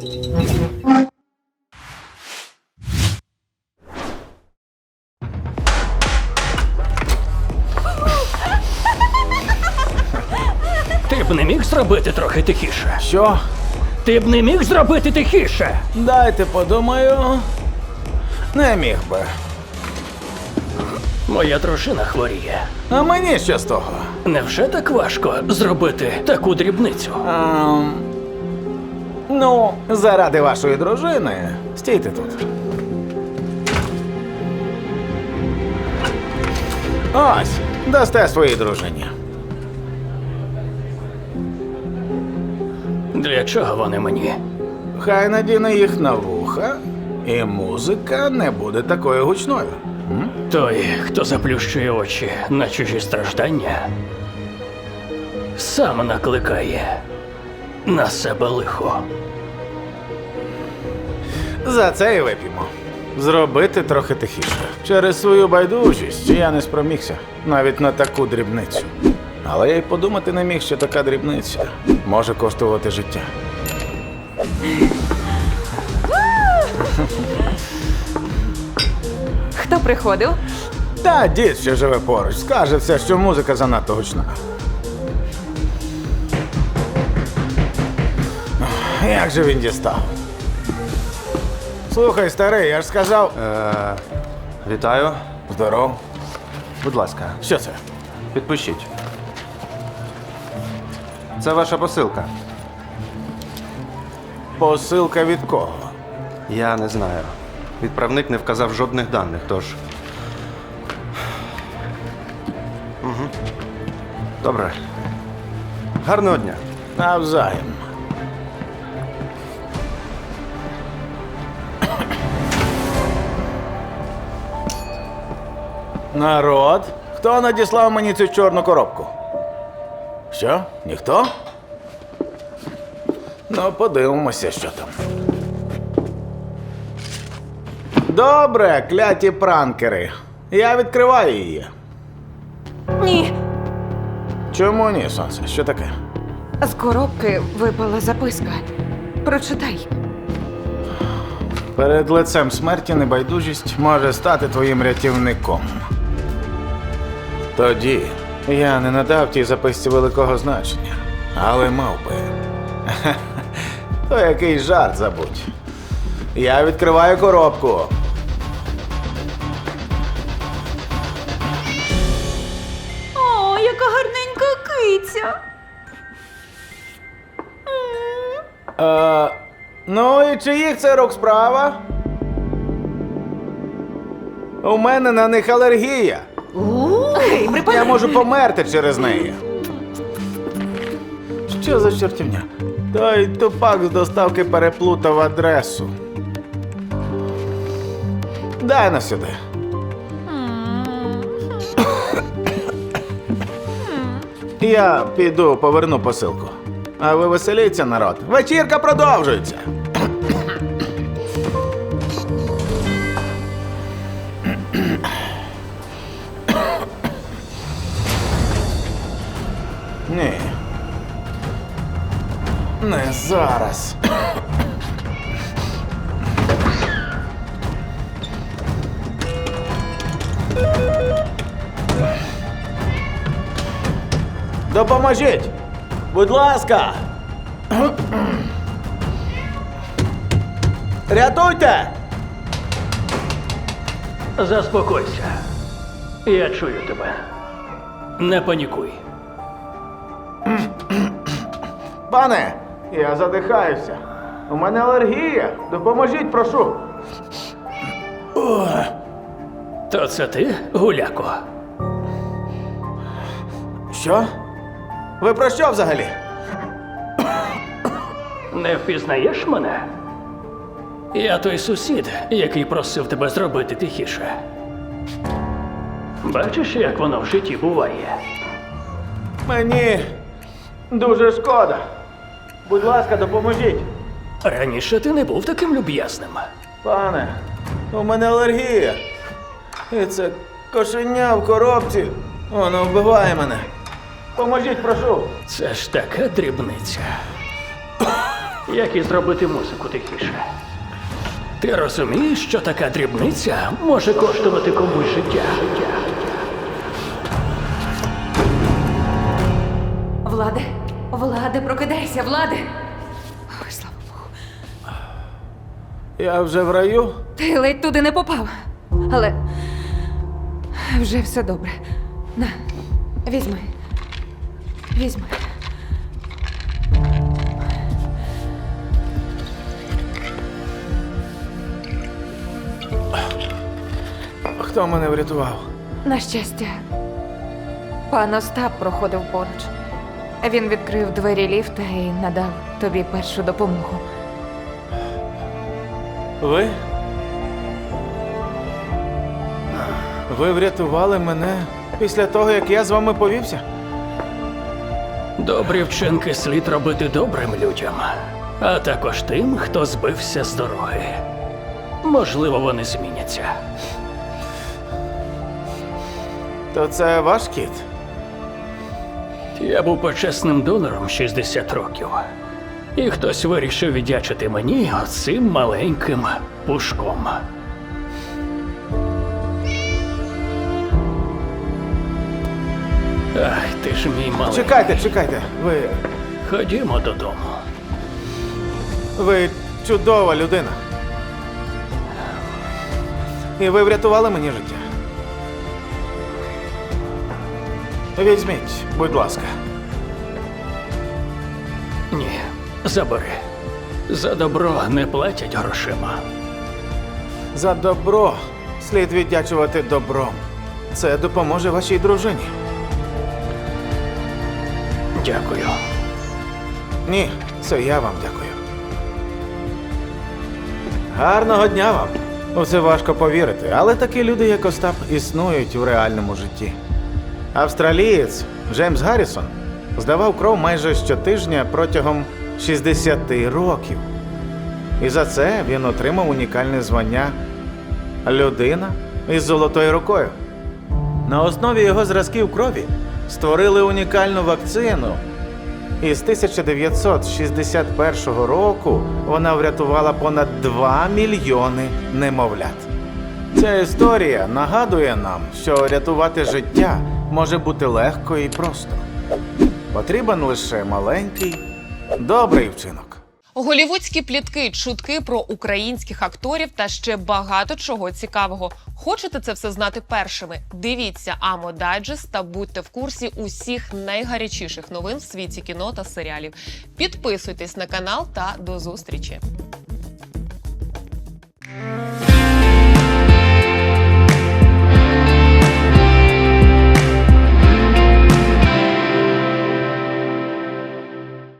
Ти б не міг зробити трохи тихіше. Що? Ти б не міг зробити тихіше. Дайте подумаю. Не міг би. Моя дружина хворіє. А мені що з того? Невже так важко зробити таку дрібницю? Ем, ну, заради вашої дружини. Стійте тут. Ось, дасте своїй дружині. Для чого вони мені? Хай надіне їх на вуха, і музика не буде такою гучною. Той, хто заплющує очі на чужі страждання, сам накликає на себе лихо. За це і вип'ємо. Зробити трохи тихіше. Через свою байдужість я не спромігся навіть на таку дрібницю. Але я й подумати не міг, що така дрібниця може коштувати життя. Хто приходив? Та дід, що живе поруч, скаже все, що музика занадто гучна. Як же він дістав? Слухай, старий, я ж сказав. Е, вітаю. Здоров. Будь ласка, Що це? підпишіть. Це ваша посилка. Посилка від кого? Я не знаю. Відправник не вказав жодних даних, тож. Угу. Добре. Гарного дня. Навзаєм. Народ, хто надіслав мені цю чорну коробку? Що? Ніхто? Ну, подивимося, що там. Добре, кляті пранкери. Я відкриваю її. Ні. Чому ні, сонце? Що таке? З коробки випала записка. Прочитай. Перед лицем смерті небайдужість може стати твоїм рятівником. Тоді я не надав тій записці великого значення, але мав би. То який жарт забудь. Я відкриваю коробку. О, яка гарненька киця. Е, ну і чиїх це рук справа? У мене на них алергія. Гей, припини. Я можу померти через неї. Що за чортівня? Той тупак з доставки переплутав адресу. Дай на сюди. Я піду поверну посилку. А ви веселіться, народ. Вечірка продовжується. Не зараз. Допоможіть! Будь ласка! Рятуйте! Заспокойся. Я чую тебе. Не панікуй. Пане, я задихаюся. У мене алергія. Допоможіть, прошу. То це ти, гуляко? Що? Ви про що взагалі? Не впізнаєш мене? Я той сусід, який просив тебе зробити тихіше. Бачиш, як воно в житті буває? Мені дуже шкода. Будь ласка, допоможіть. Раніше ти не був таким люб'язним. Пане, у мене алергія. І це кошеня в коробці. Воно вбиває мене. Поможіть, прошу. Це ж така дрібниця. як і зробити музику тихіше. Ти розумієш, що така дрібниця може коштувати комусь життя? Влади, Влади, прокидайся, Влади. Ой, слава Богу. Я вже в раю. Ти ледь туди не попав. Але вже все добре. На, візьми. Візьми. Хто мене врятував? На щастя, пан Остап проходив поруч. Він відкрив двері ліфта і надав тобі першу допомогу. Ви? Ви врятували мене після того, як я з вами повівся? Добрі вчинки слід робити добрим людям, а також тим, хто збився з дороги. Можливо, вони зміняться. То це ваш кіт? Я був почесним донором 60 років. І хтось вирішив віддячити мені цим маленьким пушком. Ах, ти ж мій маленький. Чекайте, чекайте. Ви. Ходімо додому. Ви чудова людина. І ви врятували мені життя. Візьміть, будь ласка. Ні, забери. За добро не платять грошима. За добро слід віддячувати добром. Це допоможе вашій дружині. Дякую. Ні, це я вам дякую. Гарного дня вам. У це важко повірити, але такі люди, як Остап, існують у реальному житті. Австралієць Джеймс Гаррісон здавав кров майже щотижня протягом 60 років. І за це він отримав унікальне звання Людина із золотою рукою. На основі його зразків крові створили унікальну вакцину і з 1961 року вона врятувала понад 2 мільйони немовлят. Ця історія нагадує нам, що рятувати життя може бути легко і просто. Потрібен лише маленький, добрий вчинок. Голівудські плітки, чутки про українських акторів та ще багато чого цікавого. Хочете це все знати першими? Дивіться Амо Дайджест та будьте в курсі усіх найгарячіших новин в світі кіно та серіалів. Підписуйтесь на канал та до зустрічі!